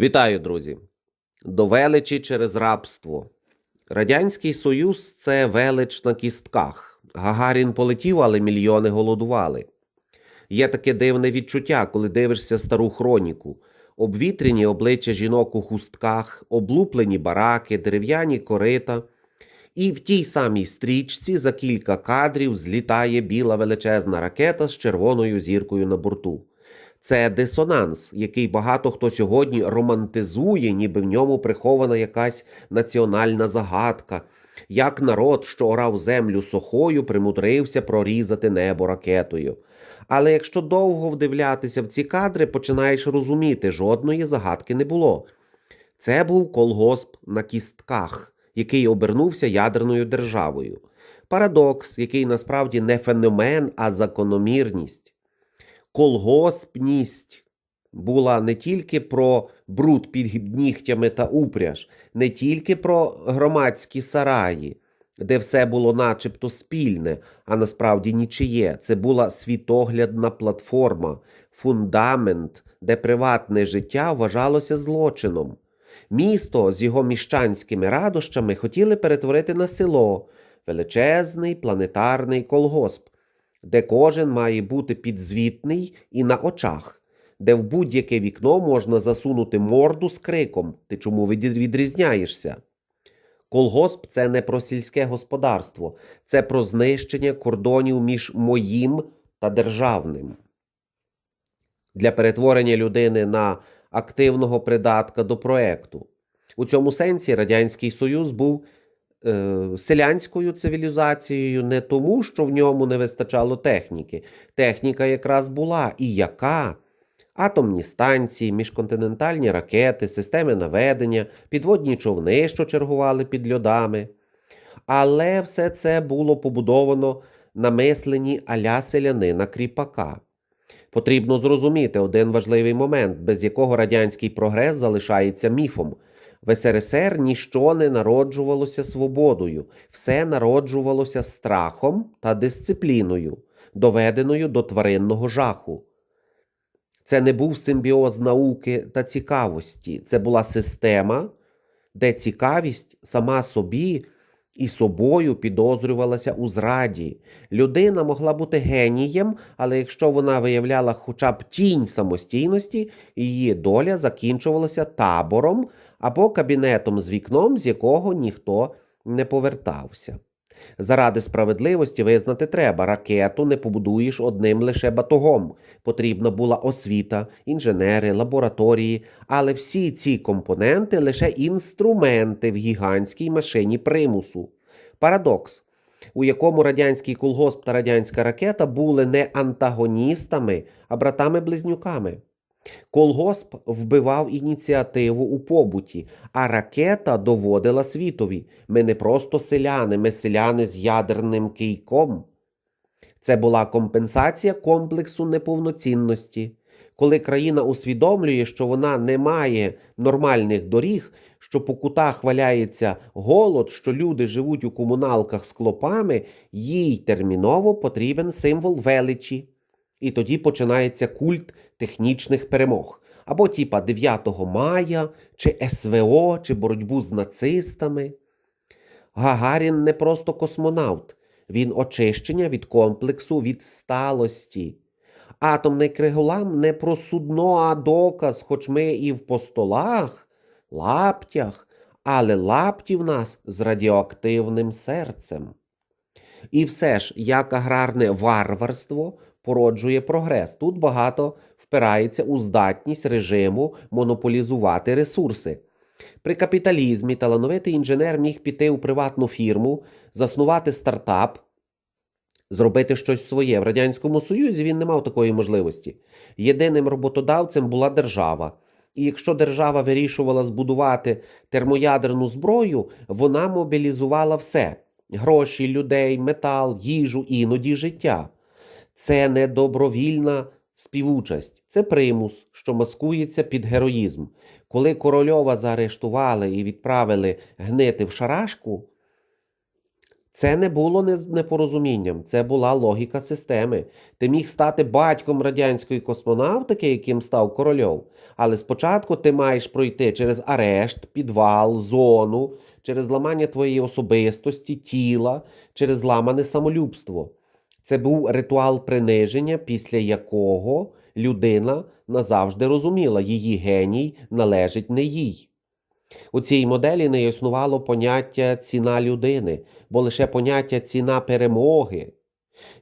Вітаю, друзі! До величі через рабство. Радянський Союз це велич на кістках. Гагарін полетів, але мільйони голодували. Є таке дивне відчуття, коли дивишся стару хроніку. Обвітрені обличчя жінок у хустках, облуплені бараки, дерев'яні корита. І в тій самій стрічці за кілька кадрів злітає біла величезна ракета з червоною зіркою на борту. Це дисонанс, який багато хто сьогодні романтизує, ніби в ньому прихована якась національна загадка, як народ, що орав землю сухою, примудрився прорізати небо ракетою. Але якщо довго вдивлятися в ці кадри, починаєш розуміти, жодної загадки не було. Це був колгосп на кістках, який обернувся ядерною державою. Парадокс, який насправді не феномен, а закономірність. Колгоспність була не тільки про бруд під нігтями та упряж, не тільки про громадські сараї, де все було начебто спільне, а насправді нічиє. Це була світоглядна платформа, фундамент, де приватне життя вважалося злочином. Місто з його міщанськими радощами хотіли перетворити на село, величезний планетарний колгосп, де кожен має бути підзвітний і на очах, де в будь-яке вікно можна засунути морду з криком Ти чому відрізняєшся? Колгосп це не про сільське господарство, це про знищення кордонів між моїм та державним. Для перетворення людини на активного придатка до проекту. У цьому сенсі Радянський Союз був селянською цивілізацією не тому, що в ньому не вистачало техніки. Техніка якраз була і яка. Атомні станції, міжконтинентальні ракети, системи наведення, підводні човни, що чергували під льодами. Але все це було побудовано на мисленні аля селянина кріпака. Потрібно зрозуміти один важливий момент, без якого радянський прогрес залишається міфом. В СРСР ніщо не народжувалося свободою, все народжувалося страхом та дисципліною, доведеною до тваринного жаху. Це не був симбіоз науки та цікавості, це була система, де цікавість сама собі і собою підозрювалася у зраді. Людина могла бути генієм, але якщо вона виявляла хоча б тінь самостійності, її доля закінчувалася табором або кабінетом з вікном, з якого ніхто не повертався. Заради справедливості визнати треба, ракету не побудуєш одним лише батогом. Потрібна була освіта, інженери, лабораторії, але всі ці компоненти лише інструменти в гігантській машині примусу. Парадокс, у якому радянський колгосп та радянська ракета були не антагоністами, а братами-близнюками. Колгосп вбивав ініціативу у побуті, а ракета доводила світові. Ми не просто селяни, ми селяни з ядерним кийком. Це була компенсація комплексу неповноцінності. Коли країна усвідомлює, що вона не має нормальних доріг, що по кутах валяється голод, що люди живуть у комуналках з клопами, їй терміново потрібен символ величі. І тоді починається культ технічних перемог. Або типа 9 мая, чи СВО, чи боротьбу з нацистами. Гагарін не просто космонавт, він очищення від комплексу відсталості. Атомний криголам не про судно, а доказ, хоч ми і в постолах, лаптях, але лапті в нас з радіоактивним серцем. І все ж, як аграрне варварство породжує прогрес. Тут багато впирається у здатність режиму монополізувати ресурси. При капіталізмі талановитий інженер міг піти у приватну фірму, заснувати стартап, зробити щось своє. В Радянському Союзі він не мав такої можливості. Єдиним роботодавцем була держава. І якщо держава вирішувала збудувати термоядерну зброю, вона мобілізувала все: гроші, людей, метал, їжу, іноді життя. Це не добровільна співучасть, це примус, що маскується під героїзм. Коли корольова заарештували і відправили гнити в шарашку, Це не було непорозумінням, це була логіка системи. Ти міг стати батьком радянської космонавтики, яким став корольов, але спочатку ти маєш пройти через арешт, підвал, зону, через ламання твоєї особистості, тіла, через зламане самолюбство. Це був ритуал приниження, після якого людина назавжди розуміла, її геній належить не їй. У цій моделі не існувало поняття ціна людини, бо лише поняття ціна перемоги.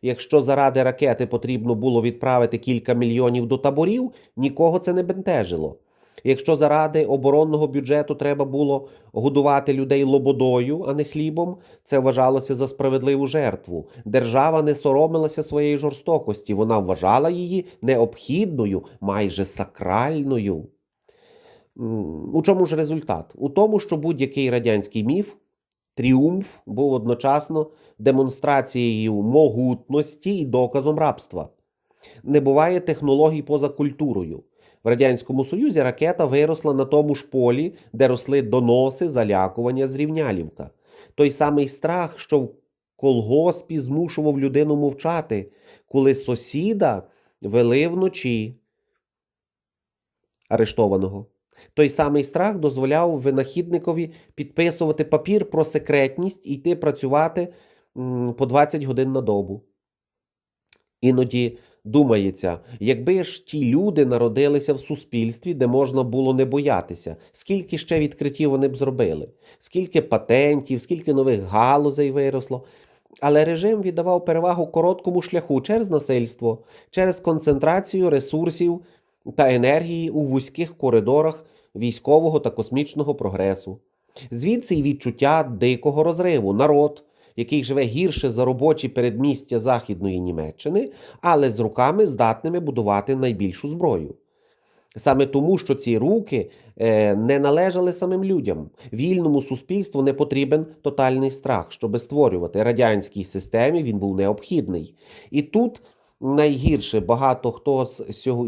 Якщо заради ракети потрібно було відправити кілька мільйонів до таборів, нікого це не бентежило. Якщо заради оборонного бюджету треба було годувати людей лободою, а не хлібом, це вважалося за справедливу жертву. Держава не соромилася своєї жорстокості, вона вважала її необхідною, майже сакральною. У чому ж результат? У тому, що будь-який радянський міф, тріумф був одночасно демонстрацією могутності і доказом рабства. Не буває технологій поза культурою. В Радянському Союзі ракета виросла на тому ж полі, де росли доноси, залякування, зрівнялівка. Той самий страх, що в колгоспі змушував людину мовчати, коли сусіда вели вночі арештованого. Той самий страх дозволяв винахідникові підписувати папір про секретність і йти працювати по 20 годин на добу. Іноді думається, якби ж ті люди народилися в суспільстві, де можна було не боятися, скільки ще відкриттів вони б зробили, скільки патентів, скільки нових галузей виросло. Але режим віддавав перевагу короткому шляху через насильство, через концентрацію ресурсів та енергії у вузьких коридорах військового та космічного прогресу. Звідси й відчуття дикого розриву. Народ, який живе гірше за робочі передмістя Західної Німеччини, але з руками здатними будувати найбільшу зброю. Саме тому, що ці руки е, не належали самим людям. Вільному суспільству не потрібен тотальний страх, щоб створювати радянській системі. Він був необхідний. І тут найгірше багато хто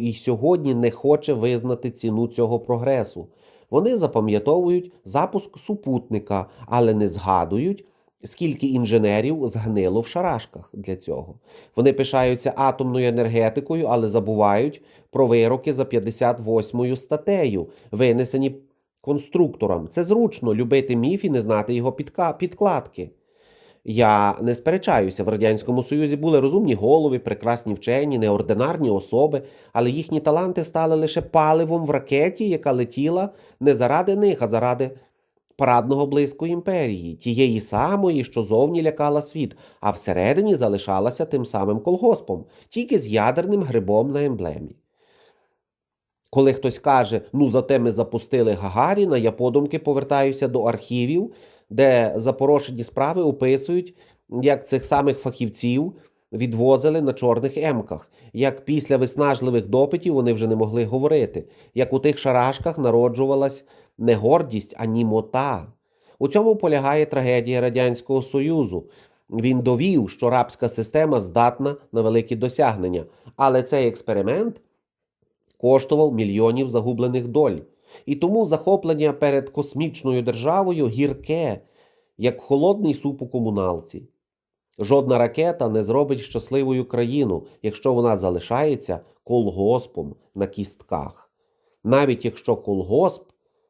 і сьогодні не хоче визнати ціну цього прогресу. Вони запам'ятовують запуск супутника, але не згадують, скільки інженерів згнило в шарашках для цього. Вони пишаються атомною енергетикою, але забувають про вироки за 58 статтею, винесені конструкторам. Це зручно любити міф і не знати його підка- підкладки. Я не сперечаюся, в Радянському Союзі були розумні голови, прекрасні вчені, неординарні особи, але їхні таланти стали лише паливом в ракеті, яка летіла не заради них, а заради парадного блиску імперії, тієї самої, що зовні лякала світ, а всередині залишалася тим самим колгоспом, тільки з ядерним грибом на емблемі. Коли хтось каже, ну зате ми запустили Гагаріна, я подумки повертаюся до архівів, де запорошені справи описують, як цих самих фахівців відвозили на чорних емках, як після виснажливих допитів вони вже не могли говорити, як у тих шарашках народжувалась не гордість, а німота. У цьому полягає трагедія Радянського Союзу. Він довів, що рабська система здатна на великі досягнення, але цей експеримент коштував мільйонів загублених доль. І тому захоплення перед космічною державою гірке, як холодний суп у комуналці. Жодна ракета не зробить щасливою країну, якщо вона залишається колгоспом на кістках, навіть якщо колгосп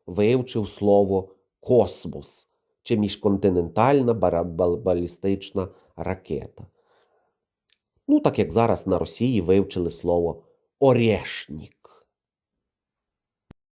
вивчив слово космос чи міжконтинентальна балістична ракета. Ну, так як зараз на Росії вивчили слово орешнік.